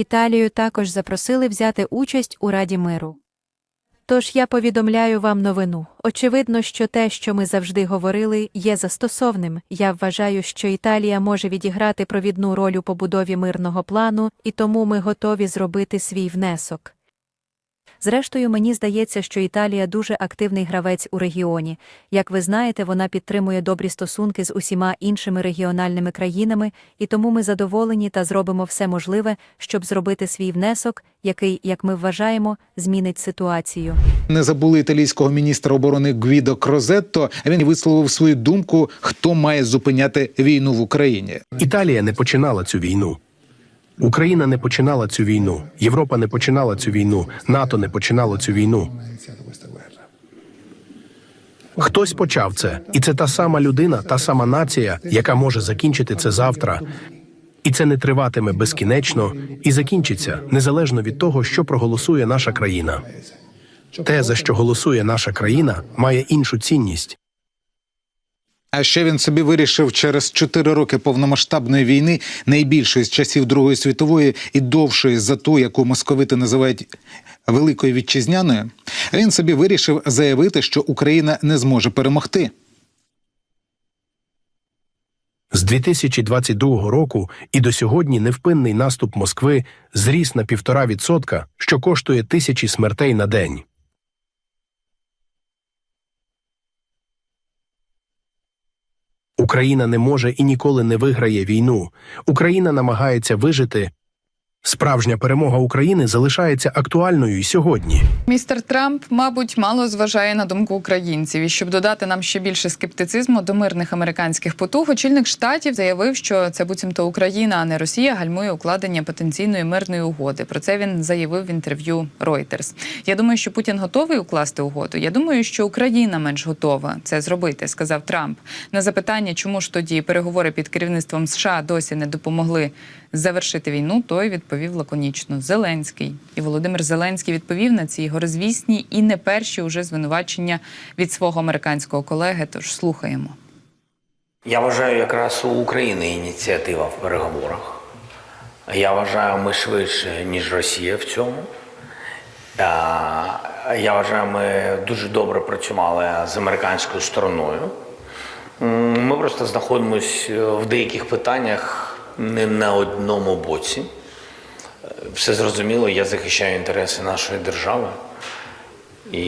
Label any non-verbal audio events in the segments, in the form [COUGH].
Італію також запросили взяти участь у Раді миру. Тож я повідомляю вам новину. Очевидно, що те, що ми завжди говорили, є застосовним. Я вважаю, що Італія може відіграти провідну роль у побудові мирного плану, і тому ми готові зробити свій внесок. Зрештою, мені здається, що Італія дуже активний гравець у регіоні. Як ви знаєте, вона підтримує добрі стосунки з усіма іншими регіональними країнами, і тому ми задоволені та зробимо все можливе, щоб зробити свій внесок, який, як ми вважаємо, змінить ситуацію. Не забули італійського міністра оборони Гвідо Крозетто. Він висловив свою думку, хто має зупиняти війну в Україні. Італія не починала цю війну. Україна не починала цю війну. Європа не починала цю війну. НАТО не починало цю війну. Хтось почав це, і це та сама людина, та сама нація, яка може закінчити це завтра. І це не триватиме безкінечно і закінчиться незалежно від того, що проголосує наша країна. Те, за що голосує наша країна, має іншу цінність. А ще він собі вирішив через чотири роки повномасштабної війни, найбільшої з часів Другої світової і довшої за ту, яку московити називають Великою Вітчизняною. Він собі вирішив заявити, що Україна не зможе перемогти. З 2022 року і до сьогодні невпинний наступ Москви зріс на півтора відсотка, що коштує тисячі смертей на день. Україна не може і ніколи не виграє війну. Україна намагається вижити. Справжня перемога України залишається актуальною й сьогодні. Містер Трамп, мабуть, мало зважає на думку українців. І щоб додати нам ще більше скептицизму до мирних американських потуг, очільник штатів заявив, що це буцімто Україна, а не Росія, гальмує укладення потенційної мирної угоди. Про це він заявив в інтерв'ю Reuters. Я думаю, що Путін готовий укласти угоду. Я думаю, що Україна менш готова це зробити, сказав Трамп. На запитання, чому ж тоді переговори під керівництвом США досі не допомогли завершити війну, той відповів лаконічно Зеленський. І Володимир Зеленський відповів на ці його розвісні і не перші уже звинувачення від свого американського колеги. Тож слухаємо. Я вважаю, якраз у України ініціатива в переговорах. Я вважаю, ми швидше, ніж Росія в цьому. Я вважаю, ми дуже добре працювали з американською стороною. Ми просто знаходимося в деяких питаннях не на одному боці. Все зрозуміло, я захищаю інтереси нашої держави. І,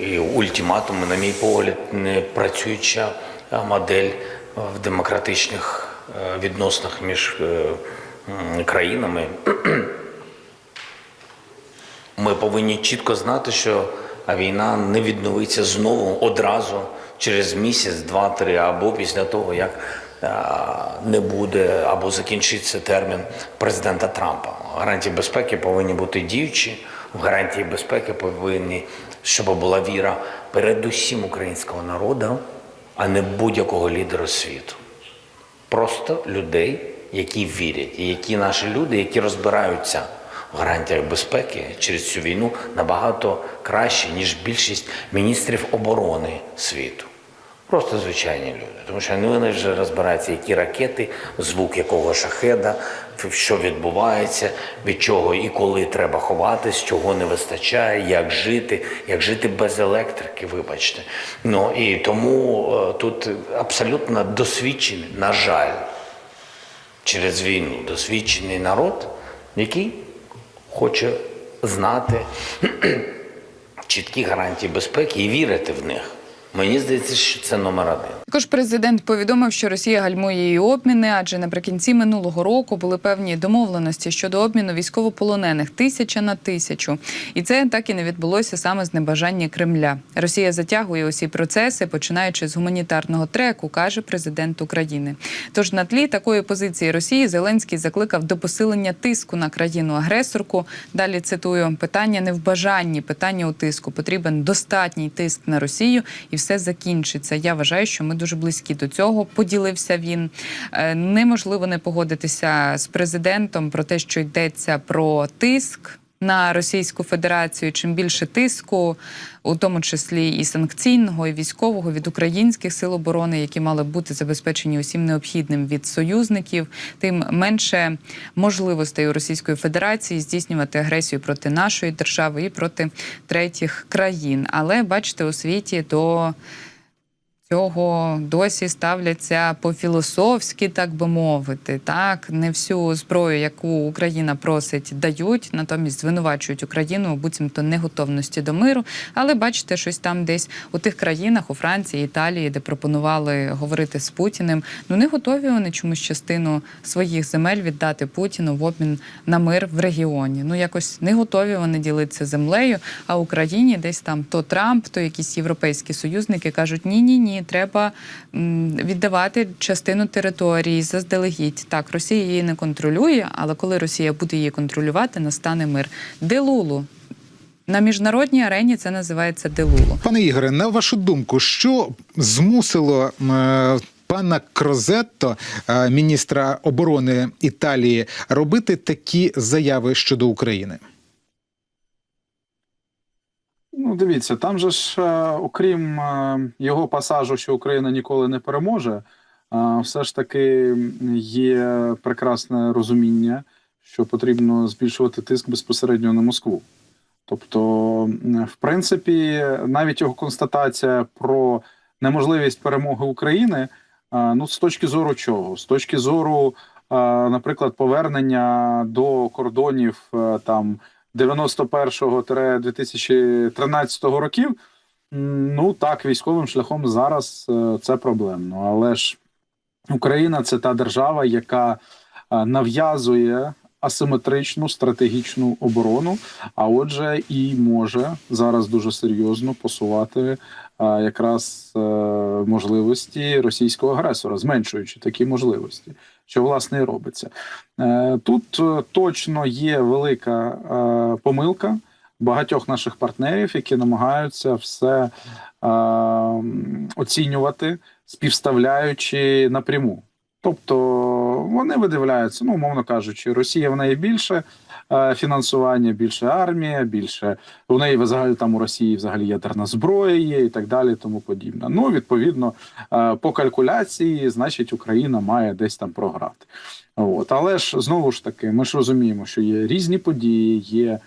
і ультиматуми, на мій погляд, не працююча модель в демократичних е, відносинах між е, країнами. [CLEARS THROAT] Ми повинні чітко знати, що війна не відновиться знову одразу через місяць, два-три, або після того, як не буде або закінчиться термін президента Трампа. Гарантії безпеки повинні бути діючі. В гарантії безпеки повинні, щоб була віра передусім українського народу, а не будь-якого лідера світу просто людей, які вірять, і які наші люди, які розбираються в гарантіях безпеки через цю війну набагато краще, ніж більшість міністрів оборони світу. Просто звичайні люди, тому що вони вже розбираються, які ракети, звук якого шахеда, що відбувається, від чого і коли треба ховатись, чого не вистачає, як жити, як жити без електрики, вибачте. Ну і тому е, тут абсолютно досвідчений, на жаль, через війну досвідчений народ, який хоче знати [CLEARS THROAT] чіткі гарантії безпеки і вірити в них. Мені здається, що це номер один. Також президент повідомив, що Росія гальмує її обміни, адже наприкінці минулого року були певні домовленості щодо обміну військовополонених тисяча на тисячу. І це так і не відбулося саме з небажання Кремля. Росія затягує усі процеси, починаючи з гуманітарного треку, каже президент України. Тож на тлі такої позиції Росії Зеленський закликав до посилення тиску на країну-агресорку. Далі цитую: питання не в бажанні, питання у тиску. Потрібен достатній тиск на Росію, і все закінчиться. Я вважаю, що ми дуже близькі до цього. Поділився він. Е, Неможливо не погодитися з президентом про те, що йдеться про тиск. на Російську Федерацію, чим більше тиску, у тому числі і санкційного, і військового від українських сил оборони, які мали бути забезпечені усім необхідним від союзників, тим менше можливостей у Російської Федерації здійснювати агресію проти нашої держави і проти третіх країн. Але бачите, у світі до цього досі ставляться по-філософськи, так би мовити. Так, не всю зброю, яку Україна просить, дають, натомість звинувачують Україну буцімто неготовності до миру. Але бачите, щось там десь у тих країнах, у Франції, Італії, де пропонували говорити з Путіним. Ну не готові вони чомусь частину своїх земель віддати Путіну в обмін на мир в регіоні. Ну якось не готові вони ділитися землею. А Україні десь там то Трамп, то якісь європейські союзники кажуть: ні, ні, ні, треба віддавати частину території заздалегідь. Так, Росія її не контролює, але коли Росія буде її контролювати, настане мир. Делулу. На міжнародній арені це називається Делулу. Пане Ігоре, на вашу думку, що змусило е, пана Крозетто, е, міністра оборони Італії, робити такі заяви щодо України? Ну, дивіться, там же ж, е, окрім е, його пасажу, що Україна ніколи не переможе, е, все ж таки є прекрасне розуміння, що потрібно збільшувати тиск безпосередньо на Москву. Тобто, в принципі, навіть його констатація про неможливість перемоги України, ну, з точки зору чого? З точки зору, наприклад, повернення до кордонів там 91-2013 років, ну так, військовим шляхом зараз е, це проблемно. Але ж Україна це та держава, яка е, нав'язує асиметричну стратегічну оборону, а отже, і може зараз дуже серйозно посувати е, якраз можливості російського агресора, зменшуючи такі можливості, що власне і робиться. Е, Тут е, точно є велика е, помилка багатьох наших партнерів, які намагаються все оцінювати, співставляючи напряму. Тобто вони видивляються, ну, умовно кажучи, Росія в неї більше фінансування, більше армія, більше у неї взагалі там у Росії взагалі ядерна зброя є і так далі, тому подібне. Ну, відповідно, е, по калькуляції, значить, Україна має десь там програти. От. Але ж знову ж таки, ми ж розуміємо, що є різні події, є е,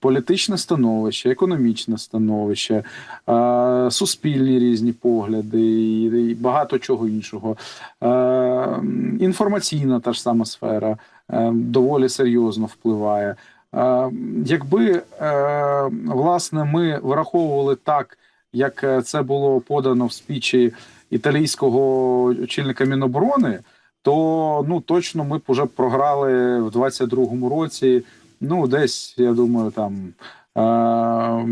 політичне становище, економічне становище, е, суспільні різні погляди і, багато чого іншого. Е, інформаційна та ж сама сфера е, доволі серйозно впливає. Е, якби е, власне ми враховували так, як е, це було подано в спічі італійського очільника Міноборони, то ну точно ми б уже програли в 22-му році. Ну, десь я думаю, там е,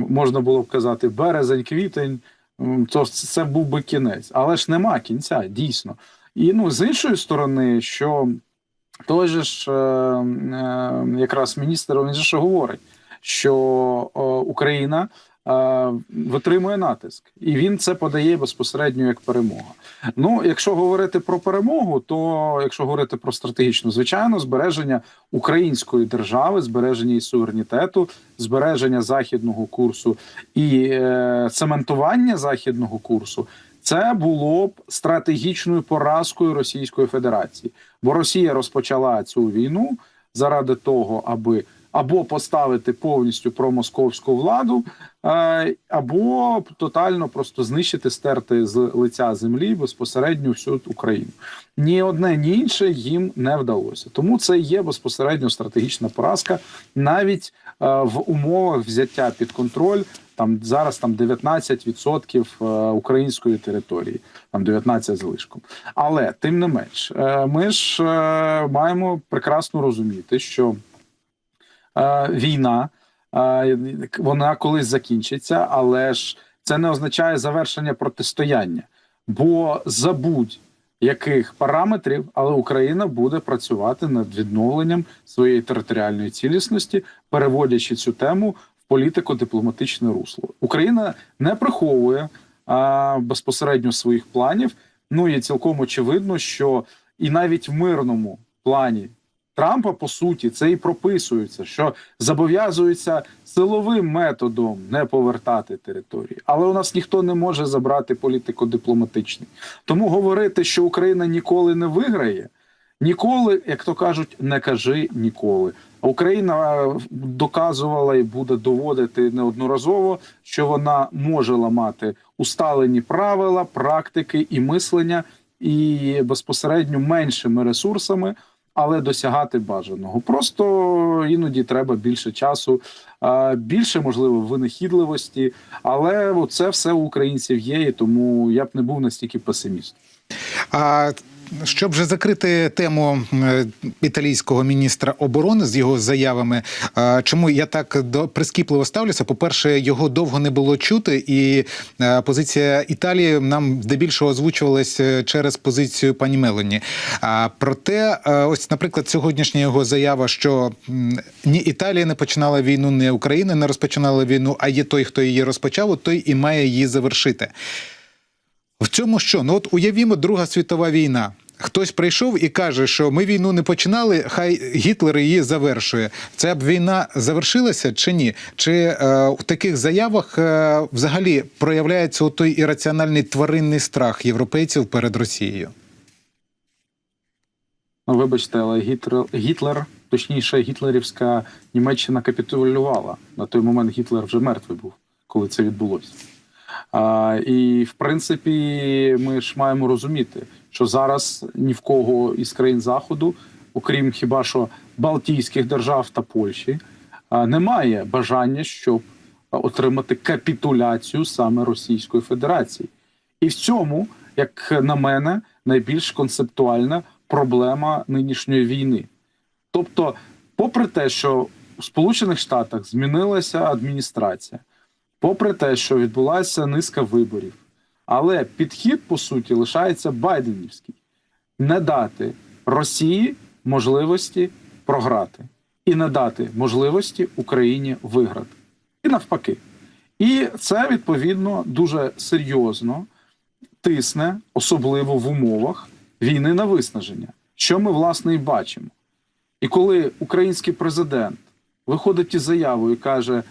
можна було б казати березень, квітень. То це був би кінець, але ж нема кінця, дійсно. І ну з іншої сторони, що той же ж е, е, якраз міністр він же ж говорить, що Україна витримує натиск, і він це подає безпосередньо як перемога. Ну, якщо говорити про перемогу, то якщо говорити про стратегічну, звичайно, збереження української держави, збереження її суверенітету, збереження західного курсу і е, цементування західного курсу. Це було б стратегічною поразкою Російської Федерації, бо Росія розпочала цю війну заради того, аби або поставити повністю промосковську владу, е, або тотально просто знищити, стерти з лиця землі безпосередньо всю Україну. Ні одне, ні інше їм не вдалося. Тому це є безпосередньо стратегічна поразка, навіть е, в умовах взяття під контроль. Там зараз там 19% е, української території, там 19 з лишком. Але тим не менш, ми ж маємо прекрасно розуміти, що війна е, вона колись закінчиться, але ж це не означає завершення протистояння. Бо забудь яких параметрів, але Україна буде працювати над відновленням своєї територіальної цілісності, переводячи цю тему в політико-дипломатичне русло. Україна не приховує а, безпосередньо своїх планів. Ну і цілком очевидно, що і навіть в мирному плані Трампа по суті це і прописується, що зобов'язується силовим методом не повертати території. Але у нас ніхто не може забрати політико-дипломатичний. Тому говорити, що Україна ніколи не виграє, ніколи, як то кажуть, не кажи ніколи. Україна е, доказувала і буде доводити неодноразово, що вона може ламати усталені правила, практики і мислення, і безпосередньо меншими ресурсами, але досягати бажаного. Просто іноді треба більше часу, більше можливо винахідливості. Але це все у українців є, і тому я б не був настільки песимістом. А щоб вже закрити тему е, італійського міністра оборони з його заявами, е, чому я так до прискіпливо ставлюся? По-перше, його довго не було чути, і е, позиція Італії нам здебільшого озвучувалася через позицію пані Мелоні. Проте, ось, наприклад, сьогоднішня його заява, що ні Італія не починала війну, ні Україна не розпочинала війну, а є той, хто її розпочав, той і має її завершити. В цьому що? Ну от уявімо, Друга світова війна. Хтось прийшов і каже, що ми війну не починали, хай Гітлер її завершує. Це б війна завершилася чи ні? Чи е, в таких заявах е, взагалі проявляється той ірраціональний тваринний страх європейців перед Росією? Ну, вибачте, але Гітлер, Гітлер, точніше, гітлерівська Німеччина капітулювала. На той момент Гітлер вже мертвий був, коли це відбулося. І в принципі, ми ж маємо розуміти, що зараз ні в кого із країн Заходу, окрім хіба що Балтійських держав та Польщі, немає бажання, щоб отримати капітуляцію саме Російської Федерації. І в цьому, як на мене, найбільш концептуальна проблема нинішньої війни. Тобто, попри те, що у Сполучених Штатах змінилася адміністрація, попри те, що відбулася низка виборів, але підхід по суті лишається байденівський: не дати Росії можливості програти і не дати можливості Україні виграти. І навпаки. І це відповідно дуже серйозно тисне, особливо в умовах війни на виснаження, що ми власне і бачимо. І коли український президент виходить із заявою і каже: «М,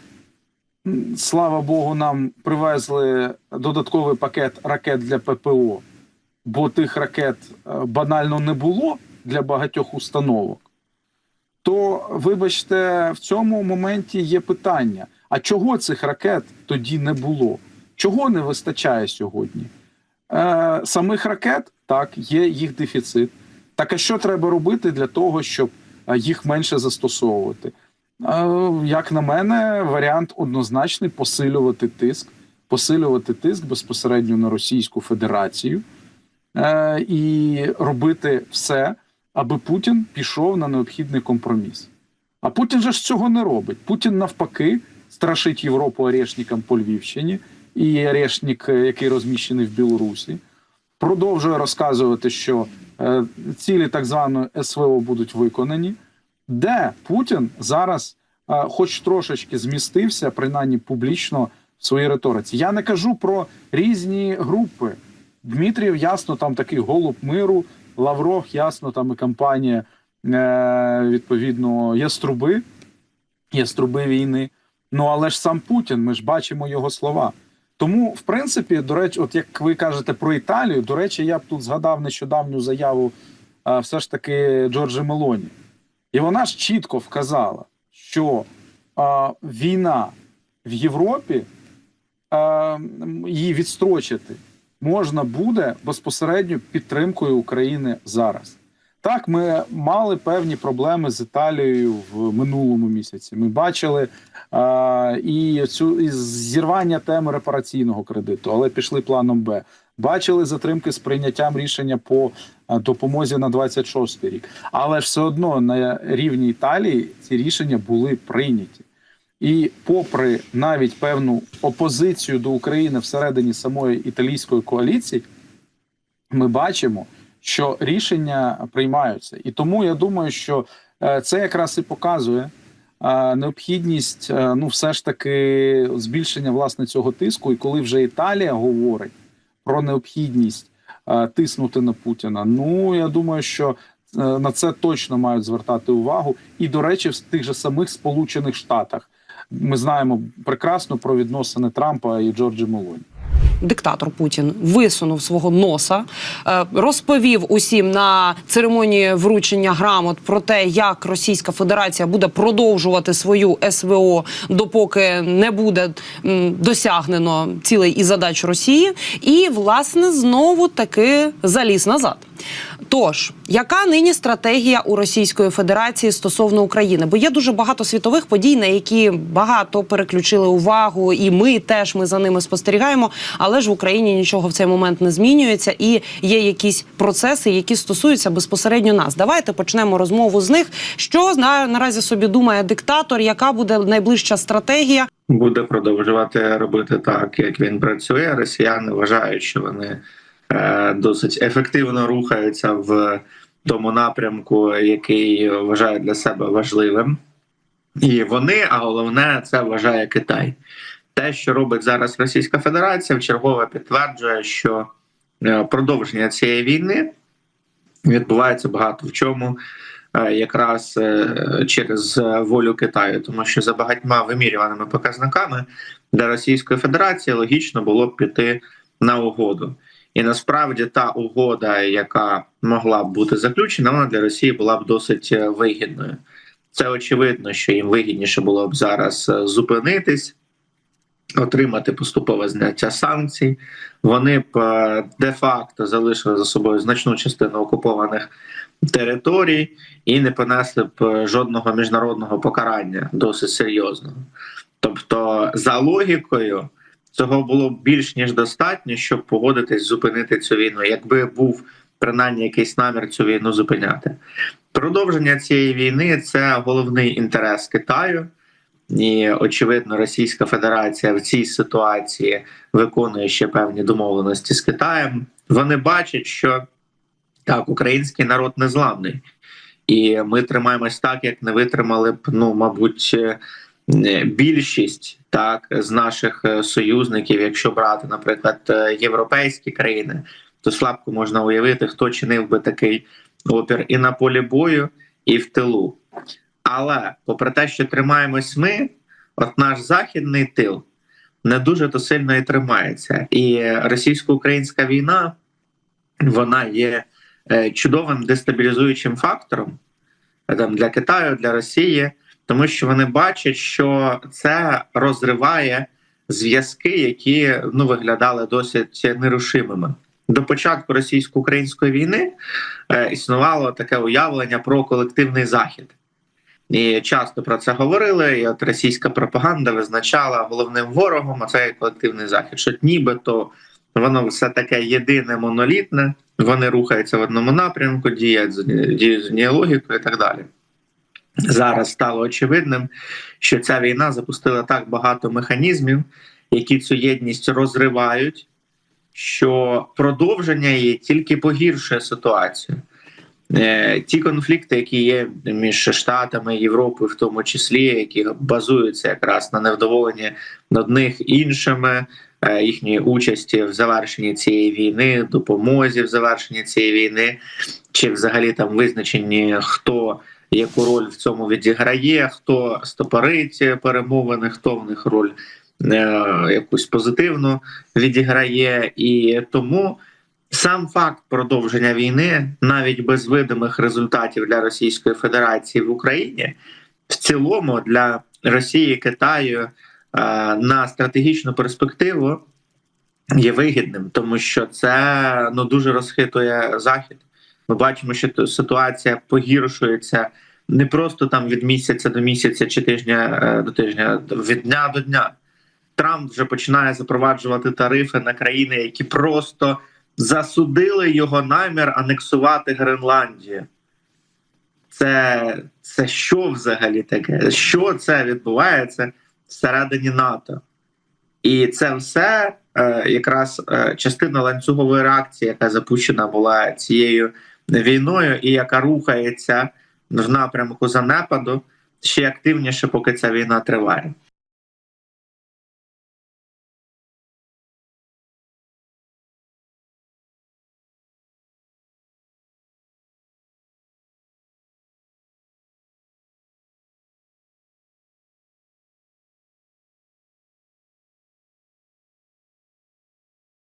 слава Богу, нам привезли додатковий пакет ракет для ППО, бо тих ракет е, банально не було для багатьох установок, то вибачте, в цьому моменті є питання: а чого цих ракет тоді не було? Чого не вистачає сьогодні? Е, самих ракет так, є їх дефіцит. Так а що треба робити для того, щоб е, їх менше застосовувати? Е, як на мене, варіант однозначний посилювати тиск, посилювати тиск безпосередньо на Російську Федерацію е, і робити все, аби Путін пішов на необхідний компроміс. А Путін же ж цього не робить. Путін навпаки страшить Європу орешником по Львівщині і орешник, е, який розміщений в Білорусі, продовжує розказувати, що цілі так званої СВО будуть виконані, де Путін зараз, хоч трошечки змістився, принаймні публічно в своїй риториці. Я не кажу про різні групи. Дмитрієв, ясно, там такий голуб миру, Лавров, ясно, там і кампанія е, відповідно яструби, яструби війни. Ну але ж сам Путін, ми ж бачимо його слова. Тому, в принципі, до речі, от як ви кажете про Італію, до речі, я б тут згадав нещодавню заяву все ж таки Джорджі Мелоні. І вона ж чітко вказала, що а, війна в Європі а, її відстрочити можна буде безпосередньо підтримкою України зараз. Так, ми мали певні проблеми з Італією в минулому місяці. Ми бачили а, і цю і зірвання теми репараційного кредиту, але пішли планом Б. Бачили затримки з прийняттям рішення по допомозі на 26 рік. Але все одно на рівні Італії ці рішення були прийняті. І, попри навіть певну опозицію до України всередині самої італійської коаліції, ми бачимо, що рішення приймаються. І тому я думаю, що е, це якраз і показує е, необхідність, е, ну, все ж таки, збільшення власне цього тиску. І коли вже Італія говорить про необхідність тиснути на Путіна, ну я думаю, що е, на це точно мають звертати увагу. І, до речі, в тих же самих Сполучених Штатах ми знаємо прекрасно про відносини Трампа і Джорджі Мелоні. Диктатор Путін висунув свого носа, е, розповів усім на церемонії вручення грамот про те, як Російська Федерація буде продовжувати свою СВО, допоки не буде досягнено цілей і задач Росії, і власне знову таки заліз назад. Тож, яка нині стратегія у Російської Федерації стосовно України? Бо є дуже багато світових подій, на які багато переключили увагу, і ми теж ми за ними спостерігаємо. Але ж в Україні нічого в цей момент не змінюється, і є якісь процеси, які стосуються безпосередньо нас. Давайте почнемо розмову з них. Що на- наразі собі думає диктатор? Яка буде найближча стратегія? буде продовжувати робити так, як він працює. Росіяни вважають, що вони досить ефективно рухаються в тому напрямку, який вважають для себе важливим. І вони, а головне, це вважає Китай. Те, що робить зараз Російська Федерація, вчергове підтверджує, що е, продовження цієї війни відбувається багато в чому е, якраз е, через е, волю Китаю, тому що за багатьма вимірюваними показниками для Російської Федерації логічно було б піти на угоду. І насправді та угода, яка могла б бути заключена, вона для Росії була б досить е, вигідною. Це очевидно, що їм вигідніше було б зараз е, зупинитись, отримати поступове зняття санкцій. Вони б е, де-факто залишили за собою значну частину окупованих територій і не понесли б жодного міжнародного покарання досить серйозного. Тобто, за логікою, цього було більш ніж достатньо, щоб погодитись зупинити цю війну, якби був принаймні якийсь намір цю війну зупиняти. Продовження цієї війни це головний інтерес Китаю. І очевидно, Російська Федерація в цій ситуації виконує ще певні домовленості з Китаєм. Вони бачать, що так, український народ незламний, і ми тримаємось так, як не витримали б, ну мабуть, е, більшість так з наших е, союзників, якщо брати, наприклад, е, європейські країни, то слабко можна уявити, хто чинив би такий опір і на полі бою, і в тилу. Але попри те, що тримаємось ми, от наш західний тил не дуже то сильно і тримається. І російсько-українська війна вона є е, чудовим дестабілізуючим фактором там, для Китаю, для Росії, тому що вони бачать, що це розриває зв'язки, які ну, виглядали досить нерушимими. До початку російсько-української війни е, існувало таке уявлення про колективний захід. І часто про це говорили. І от російська пропаганда визначала головним ворогом а це колективний захід. Що нібито воно все таке єдине, монолітне, вони рухаються в одному напрямку, діють з однією логікою і так далі. Зараз стало очевидним, що ця війна запустила так багато механізмів, які цю єдність розривають, що продовження її тільки погіршує ситуацію. Е, Ті конфлікти, які є між Штатами Європою, в тому числі, які базуються якраз на невдоволенні одних іншими, е, їхньої участі в завершенні цієї війни, допомозі в завершенні цієї війни, чи взагалі там визначенні хто яку роль в цьому відіграє, хто стопорить перемовини, хто в них роль е, якусь позитивну відіграє, і тому. Сам факт продовження війни, навіть без видимих результатів для Російської Федерації в Україні, в цілому для Росії Китаю е, на стратегічну перспективу є вигідним, тому що це ну дуже розхитує захід. Ми бачимо, що ситуація погіршується не просто там від місяця до місяця чи тижня е, до тижня, від дня до дня. Трамп вже починає запроваджувати тарифи на країни, які просто засудили його намір анексувати Гренландію. Це, це що взагалі таке? Що це відбувається всередині НАТО? І це все е, якраз е, частина ланцюгової реакції, яка запущена була цією війною, і яка рухається в напрямку занепаду ще активніше, поки ця війна триває.